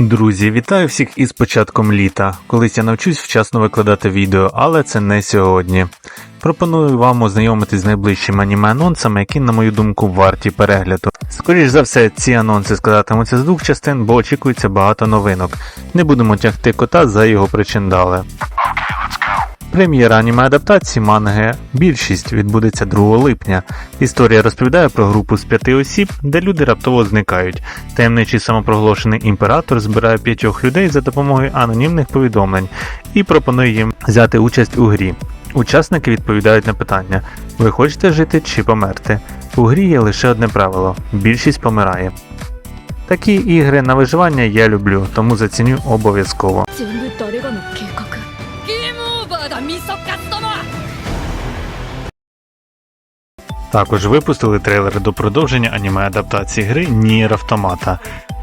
Друзі, вітаю всіх із початком літа. Колись я навчусь вчасно викладати відео, але це не сьогодні. Пропоную вам ознайомитись з найближчими аніме-анонсами, які, на мою думку, варті перегляду. Скоріш за все, ці анонси складатимуться з двох частин, бо очікується багато новинок. Не будемо тягти кота за його причиндали. Прем'єра аніме адаптації манги Більшість відбудеться 2 липня. Історія розповідає про групу з п'яти осіб, де люди раптово зникають. Таємничий самопроголошений імператор збирає п'ятьох людей за допомогою анонімних повідомлень і пропонує їм взяти участь у грі. Учасники відповідають на питання: ви хочете жити чи померти? У грі є лише одне правило: більшість помирає. Такі ігри на виживання я люблю, тому заціню обов'язково. ムオーバーだミソカツ殿 Також випустили трейлер до продовження аніме адаптації гри Nier Automata.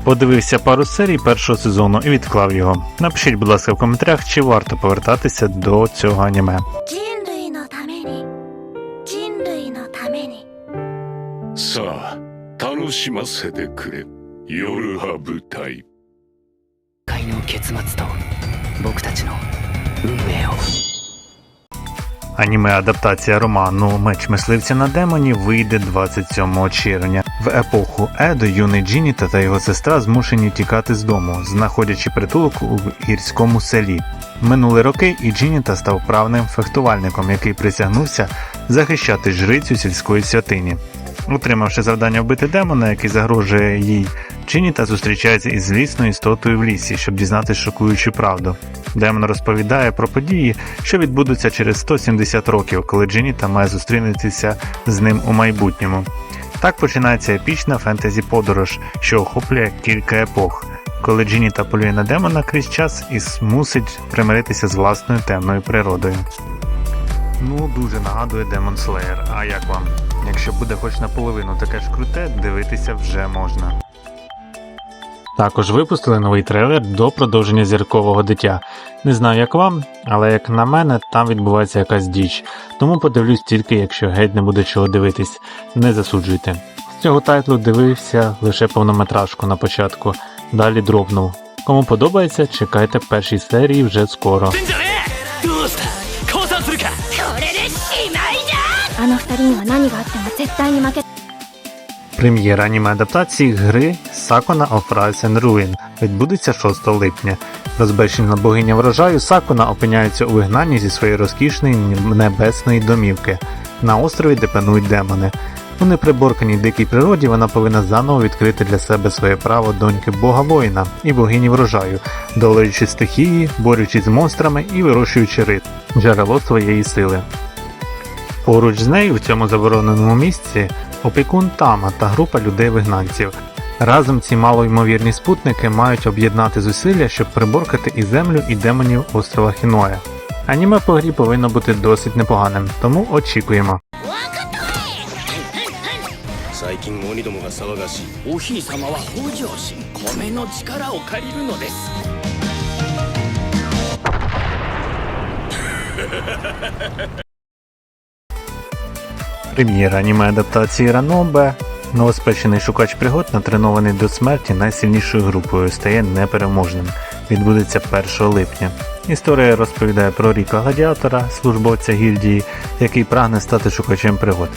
Подивився пару серій першого сезону і відклав його. Напишіть, будь ласка, в коментарях, чи варто повертатися до цього аніме. 人類のために人類のためにさあ楽しませてくれ夜派舞台界の結末と僕たちの運命を Аніме адаптація роману Меч мисливця на демоні вийде 27 червня. В епоху Едо юний Джініта та його сестра змушені тікати з дому, знаходячи притулок у гірському селі. Минули роки, і Джініта став правним фехтувальником, який присягнувся захищати жрицю сільської святині. Отримавши завдання вбити демона, який загрожує їй, Джініта зустрічається із злісною істотою в лісі, щоб дізнатися шокуючу правду. Демон розповідає про події, що відбудуться через 170 років, коли Дженіта має зустрінутися з ним у майбутньому. Так починається епічна фентезі-подорож, що охоплює кілька епох, коли Дженіта полює на демона крізь час і мусить примиритися з власною темною природою. Ну, дуже нагадує Demon Slayer. А як вам? Якщо буде хоч наполовину таке ж круте, дивитися вже можна. Також випустили новий трейлер до продовження зіркового дитя. Не знаю, як вам, але як на мене, там відбувається якась діч. Тому подивлюсь тільки, якщо геть не буде чого дивитись. Не засуджуйте. З цього тайтлу дивився лише повнометражку на початку, далі дропнув. Кому подобається, чекайте першій серії вже скоро. Прем'єра аніме адаптації гри Sakuna of Rise and Ruin відбудеться 6 липня. Розбещена богиня врожаю Сакуна опиняється у вигнанні зі своєї розкішної небесної домівки на острові, де панують демони. У неприборканій дикій природі вона повинна заново відкрити для себе своє право доньки бога воїна і богині врожаю, долаючи стихії, борючись з монстрами і вирощуючи рит, джерело своєї сили. Поруч з нею в цьому забороненому місці опікун Тама та група людей-вигнанців. Разом ці малоймовірні спутники мають об'єднати зусилля, щоб приборкати і землю, і демонів острова Хіноя. Аніме по грі повинно бути досить непоганим, тому очікуємо. 最近鬼どもが騒がしいお姫様は北条氏米の力を借りるのです Прем'єра аніме адаптації Ранобе. Новоспечений шукач пригод, натренований до смерті найсильнішою групою, стає непереможним. Відбудеться 1 липня. Історія розповідає про Ріка Гладіатора, службовця гільдії, який прагне стати шукачем пригод.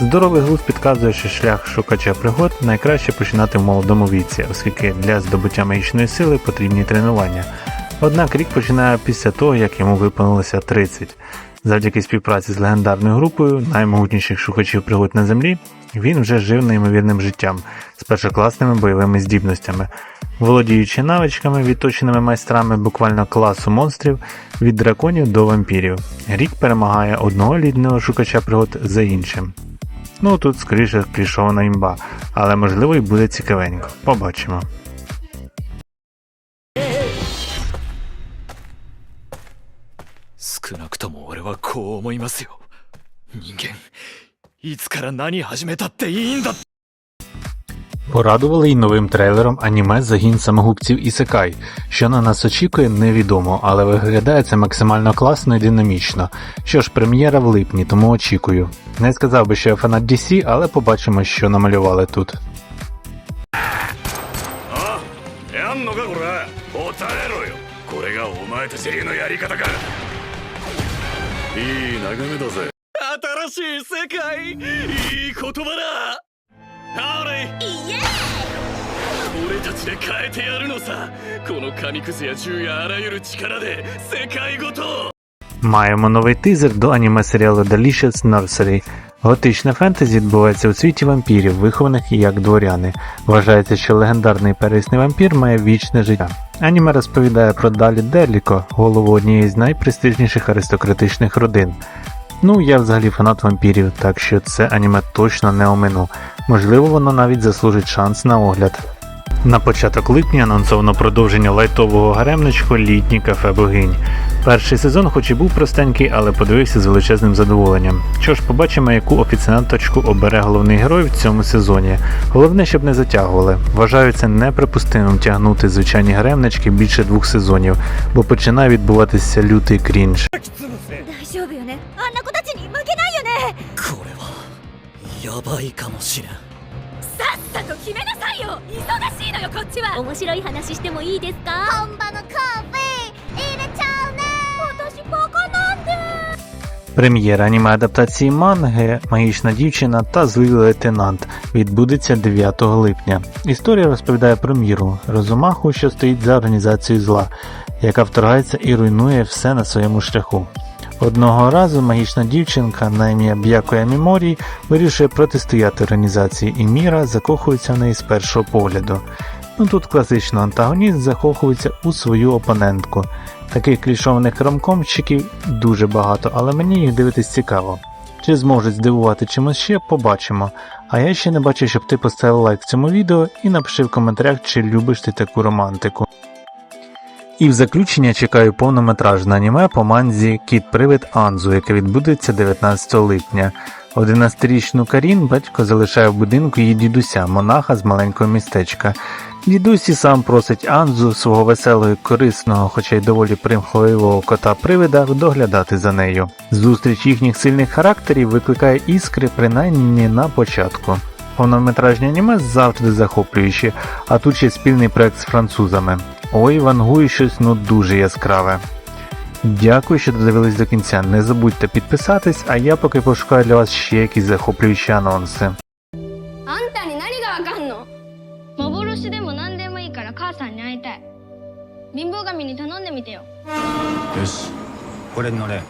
Здоровий глузд підказує, що шлях шукача пригод найкраще починати в молодому віці, оскільки для здобуття магічної сили потрібні тренування. Однак рік починає після того, як йому виповнилося 30. Завдяки співпраці з легендарною групою наймогутніших шукачів пригод на землі, він вже жив неймовірним життям з першокласними бойовими здібностями, володіючи навичками, відточеними майстрами буквально класу монстрів від драконів до вампірів. Рік перемагає одного лідного шукача пригод за іншим. Ну тут скоріше прийшов на імба, але можливо і буде цікавенько. Побачимо. 少なくとも俺はこう思いますよ人間いつから何始めたっていいんだ Порадували й новим трейлером аніме Загін самогубців Ісекай. Що на нас очікує, невідомо, але виглядає це максимально класно і динамічно. Що ж, прем'єра в липні, тому очікую. Не сказав би, що я фанат DC, але побачимо, що намалювали тут. や いい眺めだぜ。新しい世界。いい言葉だ。ハーレイ。イエー俺たちで変えてやるのさ。この紙くずや銃やあらゆる力で世界ごと Маємо новий тизер до аніме серіалу Delicious Nursery. Готичне фентезі відбувається у світі вампірів, вихованих як дворяни. Вважається, що легендарний первісний вампір має вічне життя. Аніме розповідає про Далі Деліко, голову однієї з найпрестижніших аристократичних родин. Ну, я взагалі фанат вампірів, так що це аніме точно не омину. Можливо, воно навіть заслужить шанс на огляд. На початок липня анонсовано продовження лайтового гаремничку Літній кафе богинь. Перший сезон, хоч і був простенький, але подивився з величезним задоволенням. Що ж, побачимо, яку офіціанточку обере головний герой в цьому сезоні. Головне, щоб не затягували. Вважаю це неприпустимим тягнути звичайні гаремнички більше двох сезонів, бо починає відбуватися лютий крінж. 大丈夫よねあんな子たちに負けないよねこれはやばいかもしれんさっさと決めなさいよ忙しいのよこっちは面白い話してもいいですか本場のカーフ Прем'єра аніме адаптації манги Магічна дівчина та злий лейтенант відбудеться 9 липня. Історія розповідає про міру, розумаху, що стоїть за організацією зла, яка вторгається і руйнує все на своєму шляху. Одного разу магічна дівчинка на ім'я Б'якоя Міморі вирішує протистояти організації, і Міра закохується в неї з першого погляду. Ну тут класично антагоніст закохується у свою опонентку. Таких клішованих ромкомчиків дуже багато, але мені їх дивитись цікаво. Чи зможуть здивувати чимось ще, побачимо. А я ще не бачу, щоб ти поставив лайк цьому відео і напиши в коментарях, чи любиш ти таку романтику. І в заключення чекаю повнометражне аніме по манзі Кіт Привид Анзу, яке відбудеться 19 липня. 11-річну Карін батько залишає в будинку її дідуся, монаха з маленького містечка. Дідусь і сам просить Анзу, свого веселого і корисного, хоча й доволі примхливого кота привида, доглядати за нею. Зустріч їхніх сильних характерів викликає іскри, принаймні на початку. Повнометражні аніме завжди захоплюючі, а тут ще спільний проект з французами. Ой, вангую щось ну дуже яскраве. Дякую, що додивились до кінця. Не забудьте підписатись, а я поки пошукаю для вас ще якісь захоплюючі анонси. 貧乏神に頼んでみてよよしこれに乗れ